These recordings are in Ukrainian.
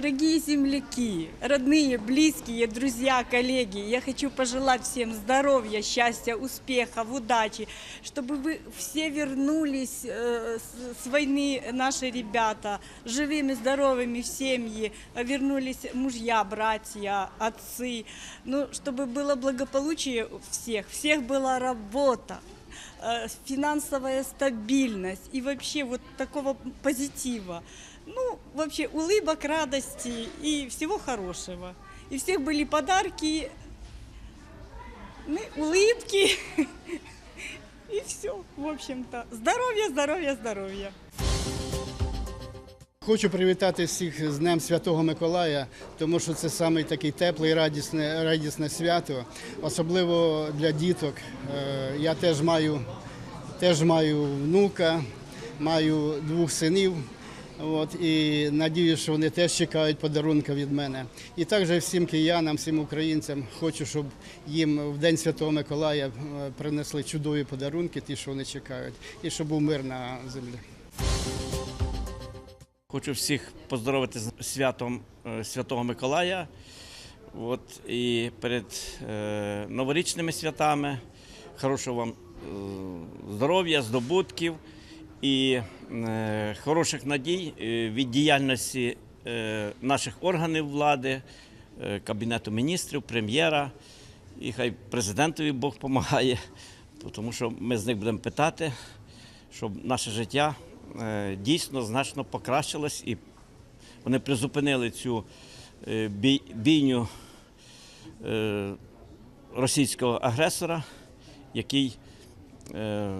Дорогие земляки, родные, близкие, друзья, коллеги, я хочу пожелать всем здоровья, счастья, успехов, удачи, чтобы вы все вернулись э, с, с войны, наши ребята, живыми, здоровыми в семьи, э, вернулись мужья, братья, отцы, ну, чтобы было благополучие у всех, всех была работа э, финансовая стабильность и вообще вот такого позитива. Ну, вообще улыбок, радости и всего хорошего. И всех были подарки, ну, улыбки и все, в общем-то. Здоровья, здоровья, здоровья. Хочу привітати всіх з Днем Святого Миколая, тому що це саме такий теплий, радісне, радісне свято, особливо для діток. Е, Я теж маю, теж маю внука, маю двох синів. От, і надію, що вони теж чекають подарунка від мене. І також всім киянам, всім українцям хочу, щоб їм в День Святого Миколая е, принесли чудові подарунки, ті, що вони чекають, і щоб був мир на землі. Хочу всіх поздоровити з святом е, Святого Миколая. От, і перед е, новорічними святами. Хорошого вам е, здоров'я, здобутків і е, хороших надій е, від діяльності е, наших органів влади, е, Кабінету міністрів, прем'єра. І хай президентові Бог допомагає, тому що ми з них будемо питати, щоб наше життя дійсно значно покращилось і вони призупинили цю е, бійню е, російського агресора, який е,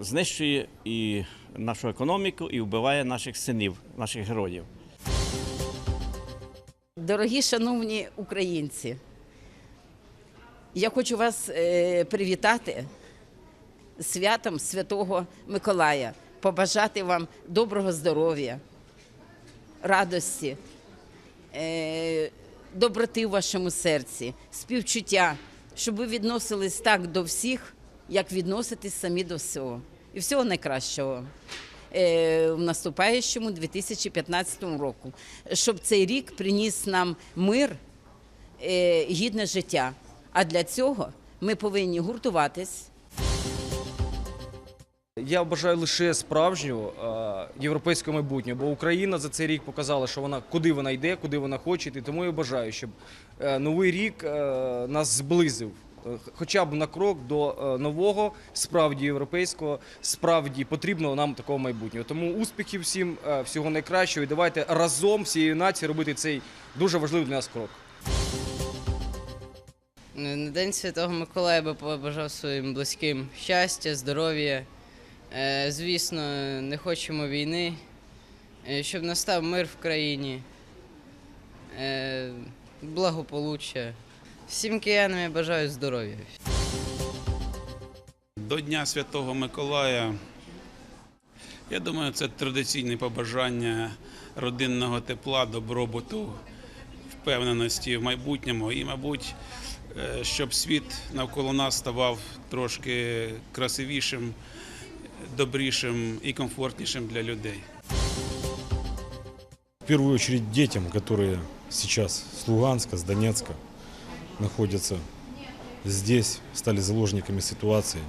знищує і нашу економіку, і вбиває наших синів, наших героїв. Дорогі шановні українці, я хочу вас е, привітати святом Святого Миколая, побажати вам доброго здоров'я, радості, е, доброти в вашому серці, співчуття, щоб ви відносились так до всіх, як відноситесь самі до всього. І всього найкращого е, в наступаючому 2015 року, щоб цей рік приніс нам мир, е, гідне життя. А для цього ми повинні гуртуватись. Я бажаю лише справжнього е, європейського майбутнього, бо Україна за цей рік показала, що вона куди вона йде, куди вона хоче йти. Тому я бажаю, щоб е, новий рік е, нас зблизив. Хоча б на крок до нового, справді європейського, справді потрібного нам такого майбутнього. Тому успіхів всім, всього найкращого. І давайте разом всією нацією робити цей дуже важливий для нас крок. На День Святого Миколая би побажав своїм близьким щастя, здоров'я. Е, Звісно, не хочемо війни, е, щоб настав мир в країні, е, благополуччя. Всім киянам я бажаю здоров'я. До Дня Святого Миколая. Я думаю, це традиційне побажання родинного тепла, добробуту, впевненості в майбутньому і, мабуть, щоб світ навколо нас ставав трошки красивішим, добрішим і комфортнішим для людей. В первую очередь детям, которые сейчас с Луганска, с Донецка находятся здесь, стали заложниками ситуации,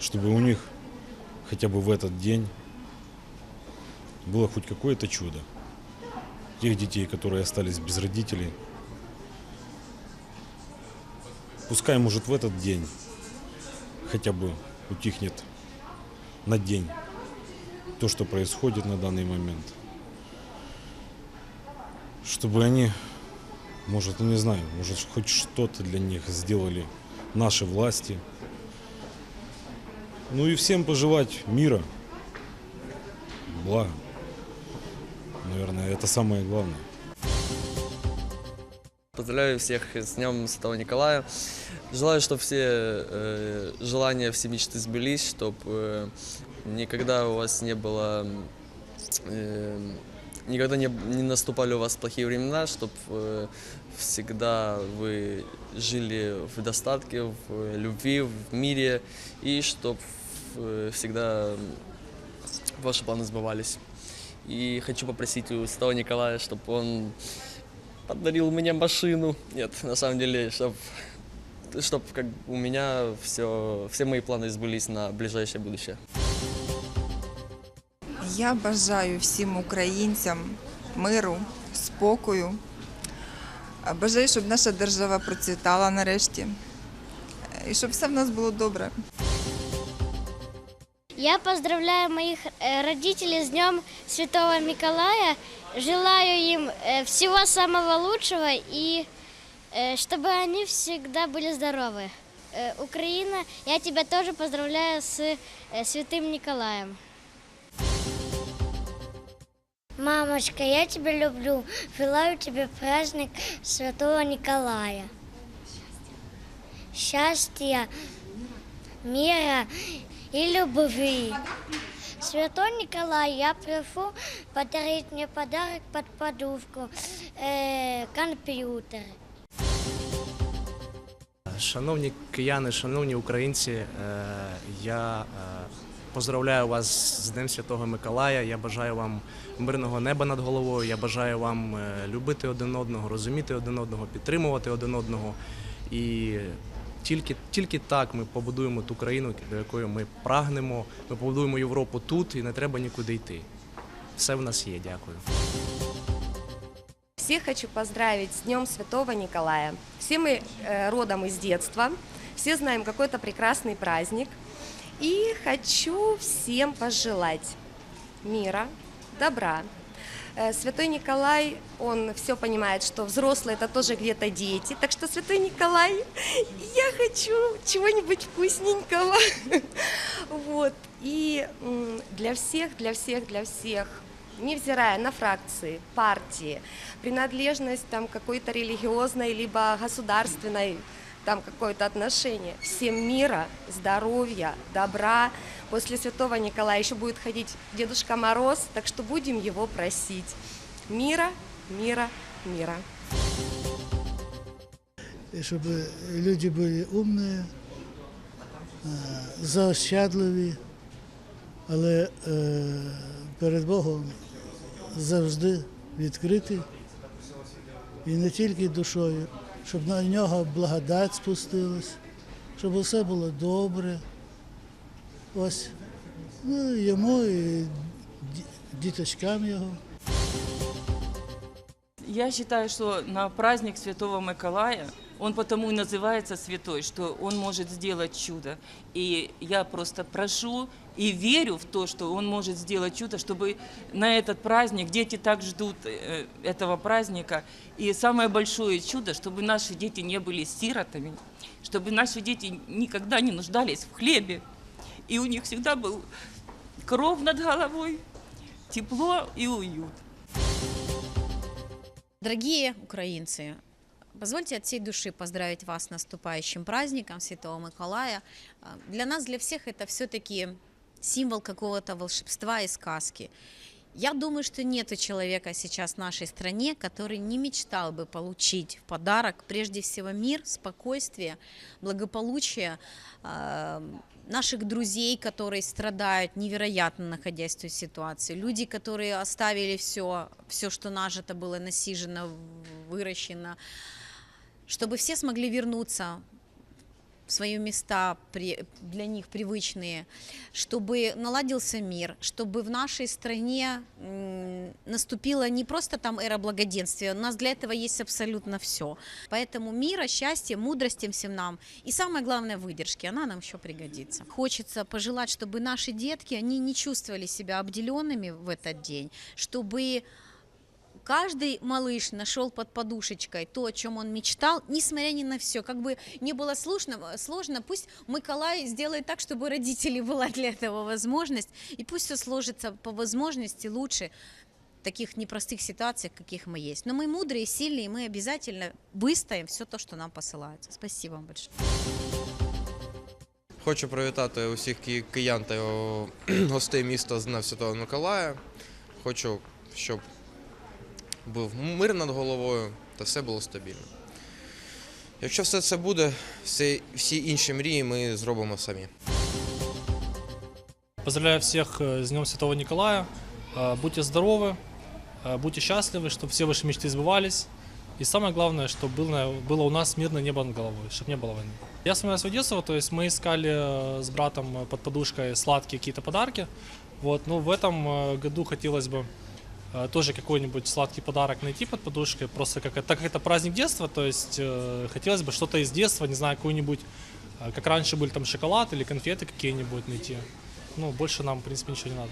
чтобы у них хотя бы в этот день было хоть какое-то чудо. Тех детей, которые остались без родителей, пускай, может, в этот день хотя бы утихнет на день то, что происходит на данный момент чтобы они, может, ну не знаю, может, хоть что-то для них сделали наши власти. Ну и всем пожелать мира, блага. Наверное, это самое главное. Поздравляю всех с Днем Святого Николая. Желаю, чтобы все э, желания, все мечты сбылись, чтобы никогда у вас не было, э, никогда не, не наступали у вас плохие времена, чтобы всегда вы жили в достатке, в любви, в мире, и чтобы всегда ваши планы сбывались. И хочу попросить у Святого Николая, чтобы он подарил мне машину. Нет, на самом деле, чтобы чтоб как у меня все, все мои планы сбылись на ближайшее будущее. Я бажаю всім українцям миру, спокою. А Бажаю, щоб наша держава процвітала нарешті. І щоб все в нас було добре. Я поздравляю моих э, родителей с Днем Святого Николая. Желаю им э, всего самого лучшего и э, чтобы они всегда были здоровы. Э, Украина, я тебя тоже поздравляю с э, Святым Николаем. Мамочка, я тебя люблю. Желаю тебе праздник Святого Николая. Счастья, мира и любви. Святой Николай, я прошу подарить мне подарок под подушку, э, компьютер. Шановні кияни, шановні українці, е, я е, поздравляю вас з Днем Святого Миколая. Я бажаю вам мирного неба над головою. Я бажаю вам е, любити один одного, розуміти один одного, підтримувати один одного. І тільки, тільки так ми побудуємо ту країну, до якої ми прагнемо. Ми побудуємо Європу тут і не треба нікуди йти. Все в нас є. Дякую. Всех хочу поздравить с Днем Святого Николая. Все мы э, родом из детства, все знаем какой это прекрасный праздник. И хочу всем пожелать мира, добра. Э, Святой Николай, он все понимает, что взрослые это тоже где-то дети. Так что, Святой Николай, я хочу чего-нибудь вкусненького. Вот. И м, для всех, для всех, для всех невзирая на фракции, партии, принадлежность там какой-то религиозной либо государственной там какое-то отношение. Всем мира, здоровья, добра. После Святого Николая еще будет ходить Дедушка Мороз, так что будем его просить. Мира, мира, мира. щоб люди були умні, е, заощадливі, але е, перед Богом завжди відкриті і не тільки душою, щоб на нього благодать спустилась, щоб усе було добре. Ось ну, йому і діточкам його. Я считаю, что на праздник Святого Миколая, он потому и называется святой, что он может сделать чудо. И я просто прошу и верю в то, что он может сделать чудо, чтобы на этот праздник, дети так ждут э, этого праздника. И самое большое чудо, чтобы наши дети не были сиротами, чтобы наши дети никогда не нуждались в хлебе. И у них всегда был кров над головой, тепло и уют. Дорогие украинцы, позвольте от всей души поздравить вас с наступающим праздником Святого Миколая. Для нас, для всех это все-таки символ какого-то волшебства и сказки. Я думаю, что нет человека сейчас в нашей стране, который не мечтал бы получить в подарок прежде всего мир, спокойствие, благополучие, э, наших друзей, которые страдают невероятно, находясь в той ситуации, люди, которые оставили все, все, что нажито было, насижено, выращено, чтобы все смогли вернуться свои места для них привычные, чтобы наладился мир, чтобы в нашей стране наступила не просто там эра благоденствия, у нас для этого есть абсолютно все. Поэтому мира, счастья, мудрости всем нам и самое главное выдержки, она нам еще пригодится. Хочется пожелать, чтобы наши детки, они не чувствовали себя обделенными в этот день, чтобы каждый малыш нашел под подушечкой то, о чем он мечтал, несмотря ни на все. Как бы не было сложно, сложно, пусть Миколай сделает так, чтобы у родителей была для этого возможность, и пусть все сложится по возможности лучше в таких непростых ситуациях, каких мы есть. Но мы мудрые, сильные, и мы обязательно выстоим все то, что нам посылается. Спасибо вам большое. Хочу привітати усіх ки- киян та о, гостей міста з Днем Святого Миколая. Хочу, щоб був мир над головою та все було стабільно. Якщо все це буде, всі, всі інші мрії ми зробимо самі. Поздравляю всех э, с Днем Святого Николая. Э, Будьте здоровы, э, будьте счастливы, чтобы все ваши мечты сбывались. И самое главное, чтобы было, было у нас мирное небо над головой, чтобы не было войны. Я вспоминаю свое детство, то есть мы искали э, с братом э, под подушкой сладкие какие-то подарки. Вот, ну в этом э, году хотелось бы э, тоже какой-нибудь сладкий подарок найти под подушкой, просто как, это- так как это праздник детства, то есть э, хотелось бы что-то из детства, не знаю, какой-нибудь, э, как раньше были там шоколад или конфеты какие-нибудь найти. Ну, больше нам, в принципе, ничего не надо.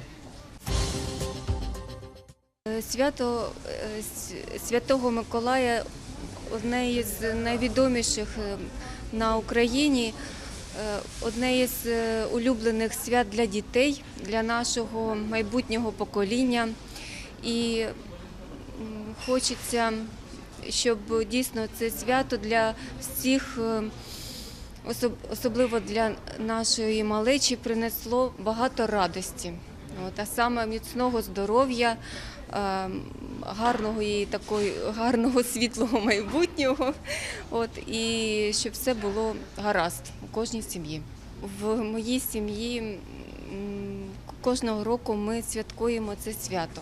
Е, Свято е, с- Святого Миколая одне із найвідоміших е, на Україні, е, одне із е, улюблених свят для дітей, для нашого майбутнього покоління. І хочеться, щоб дійсно це свято для всіх, е, особливо для нашої малечі, принесло багато радості. От, а саме міцного здоров'я, е, гарного і такої гарного світлого майбутнього. От, і щоб все було гаразд у кожній сім'ї. В моїй сім'ї кожного року ми святкуємо це свято.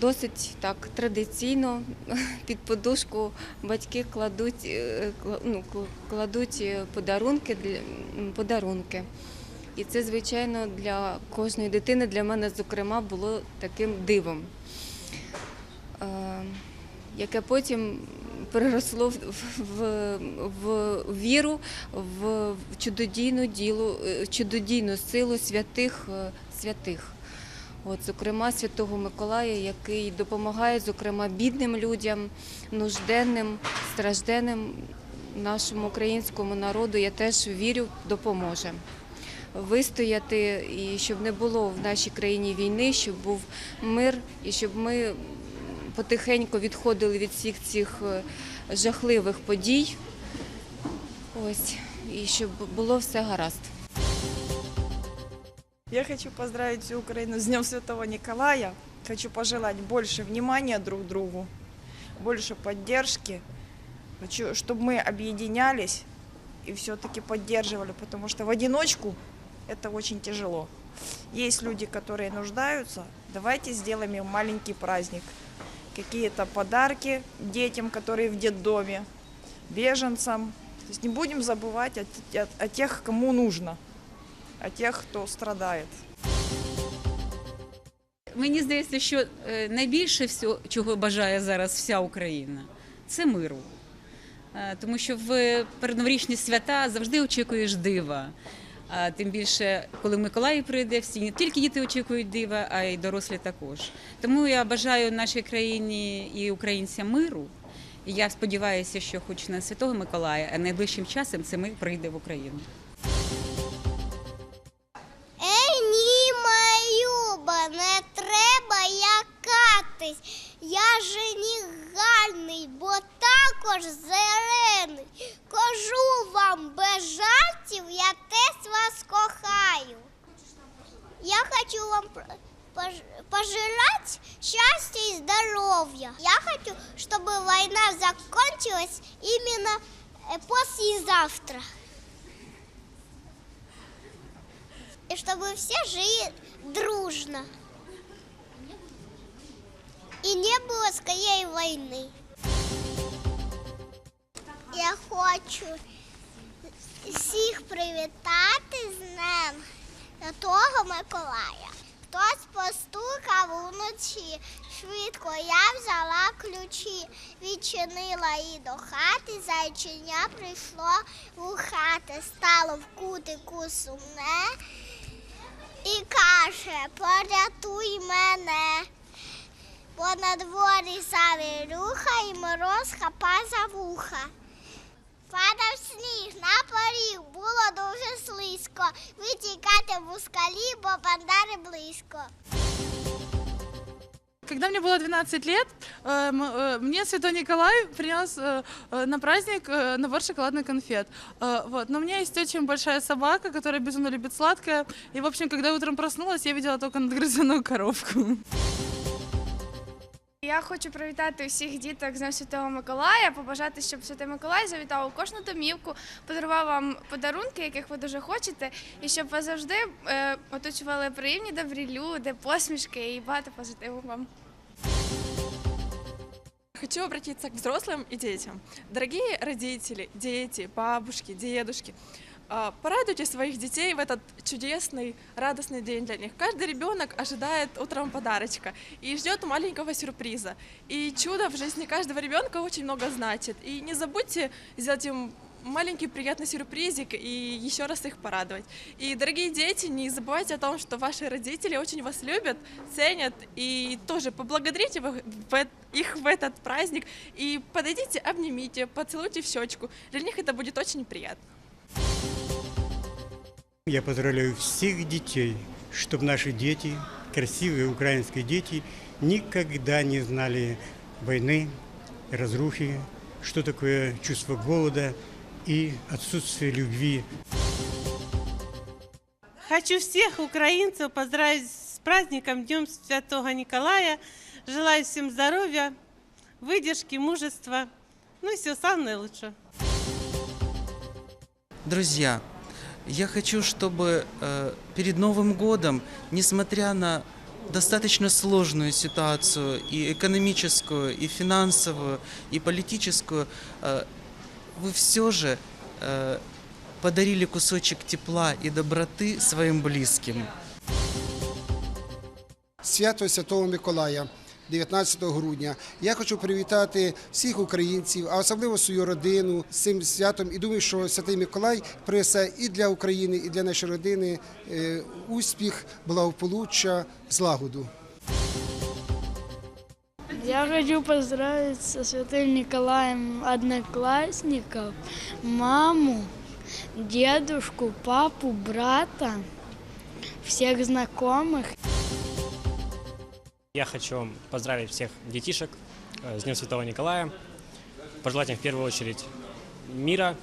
Досить так традиційно під подушку батьки кладуть, е, ну, кладуть е, подарунки для подарунки. І це, звичайно, для кожної дитини, для мене, зокрема, було таким дивом, е, яке потім переросло в, в, віру, в чудодійну ділу, чудодійну силу святих святих. От, зокрема, Святого Миколая, який допомагає, зокрема, бідним людям, нужденним, стражденним нашому українському народу, я теж вірю, допоможе вистояти і щоб не було в нашій країні війни, щоб був мир і щоб ми потихеньку відходили від всіх цих е, жахливих подій. Ось, і щоб було все гаразд. Я хочу поздравить всю Украину с Днем Святого Николая. Хочу пожелать больше внимания друг другу, больше поддержки. Хочу, чтобы мы объединялись и все-таки поддерживали, потому что в одиночку это очень тяжело. Есть люди, которые нуждаются. Давайте сделаем им маленький праздник. Какие-то подарки детям, которые в детдоме, беженцам. То есть не будем забывать о, о- о тех, кому нужно, о тех, кто страдает. Мені здається, що е, найбільше всього, чого бажає зараз вся Україна, це миру. Е, Тому що в передноворічні свята завжди очікуєш дива. А тим більше, коли Миколай прийде, всі не тільки діти очікують дива, а й дорослі також. Тому я бажаю нашій країні і українцям миру. І я сподіваюся, що хоч на Святого Миколая, а найближчим часом це мир прийде в Україну. Не треба якатись. Я жених гарний, бо також зелений. Кажу вам без жартів, я теж вас кохаю. Я хочу вам пр- пож- пожелать счастья и здоровья. Я хочу, чтобы война закончилась именно э, послезавтра. И чтобы все жили дружно. И не было скорее войны. Я хочу всіх привітати з Днем Святого Миколая. Хтось постукав уночі. Швидко я взяла ключі, відчинила її до хати, зайчиня прийшло у хати, стало в кутику сумне і каже, порятуй мене. Бо на дворі завірюха і мороз хапа за вуха. Падав сніг на поріг, було дуже слизько. Витікати в ускалі, бо бандари близько. Когда мне было 12 лет, э, м- э, мне Святой Николай принес э, э, на праздник э, набор шоколадных конфет. Э, Вот. Но у меня есть очень большая собака, которая безумно любит сладкое. И, в общем, когда я утром проснулась, я видела только надгрызенную коровку. Я хочу привітати усіх діток з Днем Святого Миколая, побажати, щоб Святий Миколай завітав у кожну домівку, подарував вам подарунки, яких ви дуже хочете, і щоб вас завжди е, оточували приємні добрі люди, посмішки і багато позитиву вам. Хочу обратиться к взрослым и детям. Дорогие родители, дети, бабушки, дедушки, порадуйте своих детей в этот чудесный, радостный день для них. Каждый ребенок ожидает утром подарочка и ждет маленького сюрприза. И чудо в жизни каждого ребенка очень много значит. И не забудьте сделать им маленький приятный сюрпризик и еще раз их порадовать. И, дорогие дети, не забывайте о том, что ваши родители очень вас любят, ценят, и тоже поблагодарите их в этот праздник, и подойдите, обнимите, поцелуйте в щечку. Для них это будет очень приятно. Я поздравляю всех детей, чтобы наши дети, красивые украинские дети, никогда не знали войны, разрухи, что такое чувство голода и отсутствие любви. Хочу всех украинцев поздравить с праздником Днем Святого Николая. Желаю всем здоровья, выдержки, мужества, ну и всего самого наилучшего. Друзья, я хочу, чтобы э, перед Новым годом, несмотря на достаточно сложную ситуацию и экономическую, и финансовую, и политическую, э, вы все же э, подарили кусочек тепла и доброты своим близким. свято Святого Миколая. 19 грудня я хочу привітати всіх українців, а особливо свою родину з цим святом. І думаю, що Святий Миколай принесе і для України, і для нашої родини е, успіх, благополуччя, злагоду. Я хочу поздравить со Святым Николаем одноклассников, маму, дедушку, папу, брата, всех знакомых. Я хочу поздравить всех детишек э, с Днем Святого Николая, пожелать им в первую очередь мира,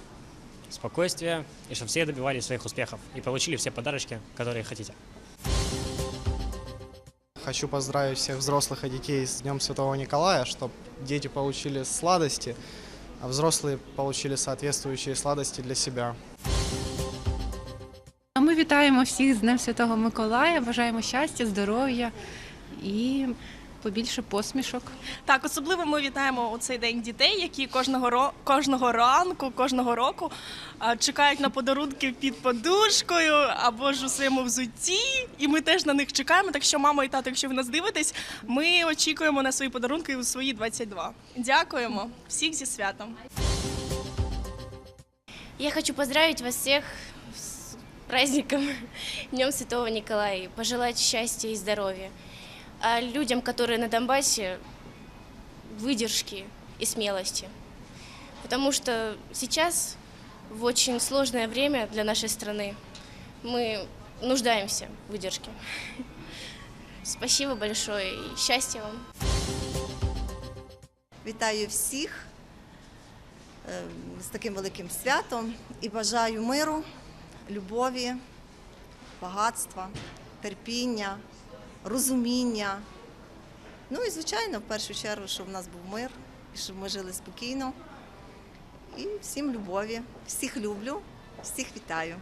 спокойствия, и чтобы все добивались своих успехов и получили все подарочки, которые хотите. Хочу поздравить всех взрослых и детей с Днем Святого Николая, чтобы дети получили сладости, а взрослые получили соответствующие сладости для себя. А ми вітаємо всіх з Днем Святого Миколая, бажаємо щастя, здоров'я І побільше посмішок. Так, особливо ми вітаємо у цей день дітей, які кожного ро... кожного ранку, кожного року а, чекають на подарунки під подушкою або ж у своєму взутті. І ми теж на них чекаємо. Так що, мама і тато, якщо ви нас дивитесь, ми очікуємо на свої подарунки у свої 22. Дякуємо всіх зі святом. Я хочу поздравить вас всех с праздником Днем Святого Николая, и пожелать счастья и здоровья А людям, которые на Донбассе, выдержки и смелости. Потому что сейчас, в очень сложное время для нашей страны, мы нуждаемся в выдержке. Спасибо большое и счастья вам. Вітаю всіх е, з таким великим святом і бажаю миру, любові, багатства, терпіння, розуміння. Ну і, звичайно, в першу чергу, щоб в нас був мир, і щоб ми жили спокійно. І всім любові, всіх люблю, всіх вітаю.